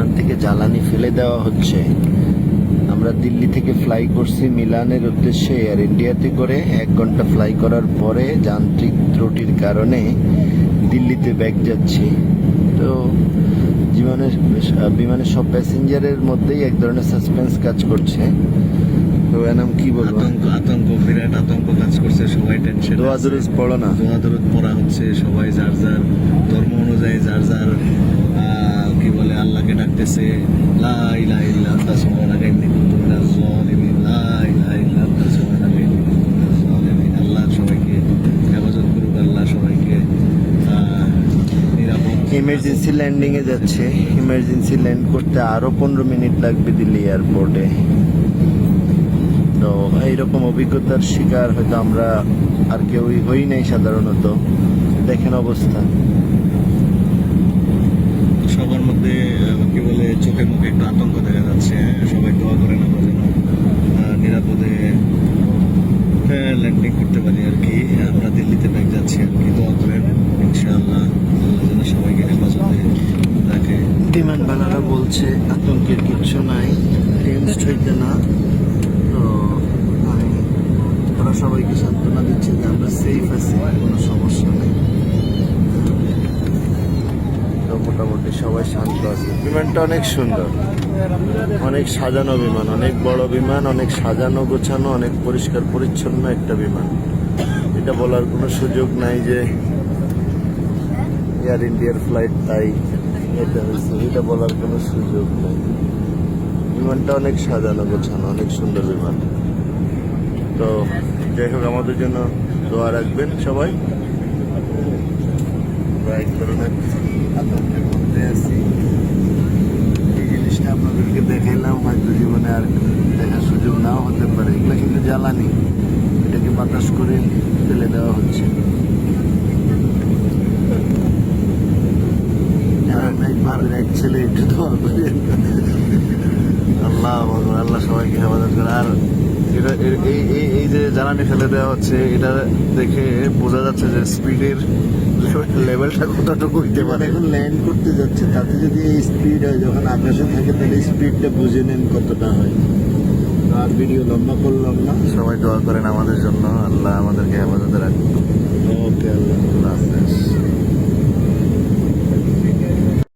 বিমান থেকে জ্বালানি ফেলে দেওয়া হচ্ছে। আমরা দিল্লি থেকে ফ্লাই করছি মিলানের উদ্দেশ্যে এয়ার ইন্ডিয়াতে করে। এক ঘণ্টা ফ্লাই করার পরে যান্ত্রিক ত্রুটির কারণে দিল্লিতে ব্যাগ যাচ্ছি। তো জীবনের বিমানের সব প্যাসেঞ্জারের মধ্যেই এক ধরনের সাসপেন্স কাজ করছে। তো এনাম কি বলব? আতঙ্ক আতঙ্ক বিরাট আতঙ্ক কাজ করছে সবাই টেনশন দোয়া দুরুজ পড়ো না। দোয়া দরুদ পড়া হচ্ছে সবাই যার যার ধর্ম অনুযায়ী যার যার জালিমিন আল্লাহ সবাইকে হেফাজত করুক আল্লাহ সবাইকে ইমার্জেন্সি ল্যান্ডিং এ যাচ্ছে ইমার্জেন্সি ল্যান্ড করতে আরও পনেরো মিনিট লাগবে দিল্লি এয়ারপোর্টে তো এইরকম অভিজ্ঞতার শিকার হয়তো আমরা আর কেউই হই নাই সাধারণত দেখেন অবস্থা সবার মধ্যে আহ, কি বলে চোখে মুখে একটু আতঙ্ক দেখা যাচ্ছে সবাই দোয়া করেন আমরা যেন আহ, নিরাপদে ল্যান্ডিং করতে পারি আর কি আমরা দিল্লিতে ব্যাগ যাচ্ছি আর কি, দোয়া করেন, ইনশাআল্লাহ আল্লাহ যেন সবাইকে হেফাজতে রাখে বিমানবালারা বলছে, আতঙ্কের কিচ্ছু নাই টেন্সড হইতে না। তো আমি, ওরা সবাইকে সান্ত্বনা দিচ্ছে যে আমরা সেফ আছি, কোনো সমস্যা নেই তো মোটামুটি সবাই শান্ত আছে। বিমানটা অনেক সুন্দর। অনেক সাজানো বিমান, অনেক বড় বিমান, অনেক সাজানো গোছানো, অনেক পরিষ্কার পরিচ্ছন্ন একটা বিমান। এটা বলার কোনো সুযোগ নাই যে এয়ার ইন্ডিয়ার ফ্লাইট তাই এটা হয়েছে। এটা বলার কোনো সুযোগ নেই। বিমানটা অনেক সাজানো গোছানো, অনেক সুন্দর বিমান। তো যাই হোক, আমাদের জন্য দোয়া রাখবেন সবাই। এক ধরনের এই জিনিসটা আপনাদেরকে দেখাইলাম, হয়তো জীবনে আর দেখার সুযোগ নাও হতে পারে। এগুলো কিন্তু জ্বালানি। এটাকে বাতাস করে ফেলে দেওয়া হচ্ছে। আর এক ছেলে একটু দোয়া করে আল্লাহ আল্লাহ সবাইকে হেফাজত করে আর এটা এই এই এই যে জ্বালানি ফেলে দেওয়া হচ্ছে এটা দেখে বোঝা যাচ্ছে যে স্পিডের লেভেলটা কতটুকু হইতে পারে। এখন ল্যান্ড করতে যাচ্ছে তাতে যদি এই স্পিড হয় যখন আকাশে থাকে তাহলে স্পিডটা বুঝে নেন কতটা হয়। আর ভিডিও লম্বা করলাম না। সবাই দোয়া করেন আমাদের জন্য আল্লাহ আমাদেরকে হেফাজতে রাখুন